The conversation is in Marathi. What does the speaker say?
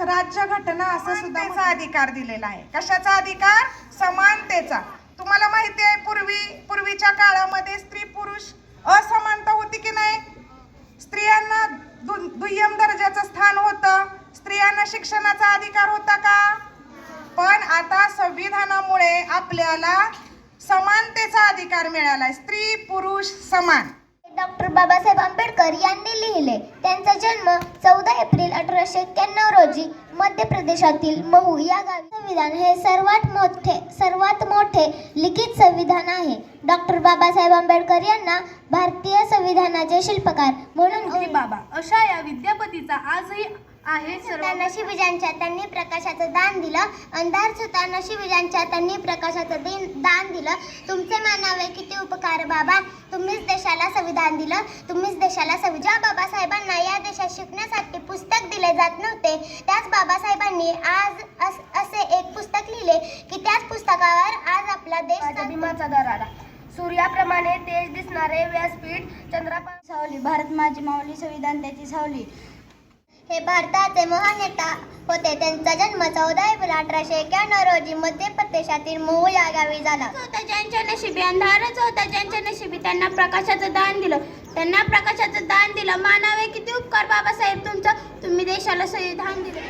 म्हणूनच राज्यघटना असं सुद्धा त्याचा अधिकार दिलेला आहे. कशाचा अधिकार? समानतेचा. तुम्हाला माहिती आहे पूर्वी पूर्वीच्या काळामध्ये स्त्री पुरुष असमानता होती की नाही? स्त्रियांना दु- दुय्यम दर्जाचं स्थान होतं. स्त्रियांना शिक्षणाचा अधिकार होता का? पण आता संविधानामुळे आपल्याला समानतेचा अधिकार मिळालाय. स्त्री पुरुष समान. डॉक्टर बाबासाहेब आंबेडकर यांनी लिहिले त्यांचा जन्म अठराशे एक्क्याण्णव रोजी मध्य प्रदेशातील महू या गावी संविधान हे सर्वात मोठे सर्वात मोठे लिखित संविधान आहे. डॉक्टर बाबासाहेब आंबेडकर यांना भारतीय संविधानाचे शिल्पकार म्हणून बाबा अशा या विद्यापतीचा आजही आहे सर्व नशिबिजांच्या त्यांनी प्रकाशाचं दान दिलं. अंधार सुद्धा नशिबिजांच्या त्यांनी प्रकाशाचं दिन दान दिलं. तुमचे मानावे किती उपकार बाबा. तुम्हीच देशाला संविधान दिलं. तुम्हीच देशाला संवि ज्या बाबासाहेबांना या देशात शिकण्यासाठी पुस्तक दिले जात नव्हते. त्याच बाबासाहेबांनी आज अस- असे एक पुस्तक लिहिले की त्याच पुस्तकावर आज आपला देश भीमाचा दरारा सूर्याप्रमाणे तेज दिसणारे व्यासपीठ चंद्रापा सावली भारत माझी माऊली संविधान त्याची सावली. हे भारताचे महान नेता होते. त्यांचा जन्म चौदा एप्रिल अठराशे एक्क्याण्णव रोजी मध्य प्रदेशातील महू या गावी झाला. होता ज्यांच्या नशिबी अंधारच होता ज्यांच्या नशिबी त्यांना प्रकाशाचं दान दिलं. त्यांना प्रकाशाचं दान दिलं. मानावे किती उपकार बाबासाहेब तुमचा. तुम्ही देशाला संविधान दिलं.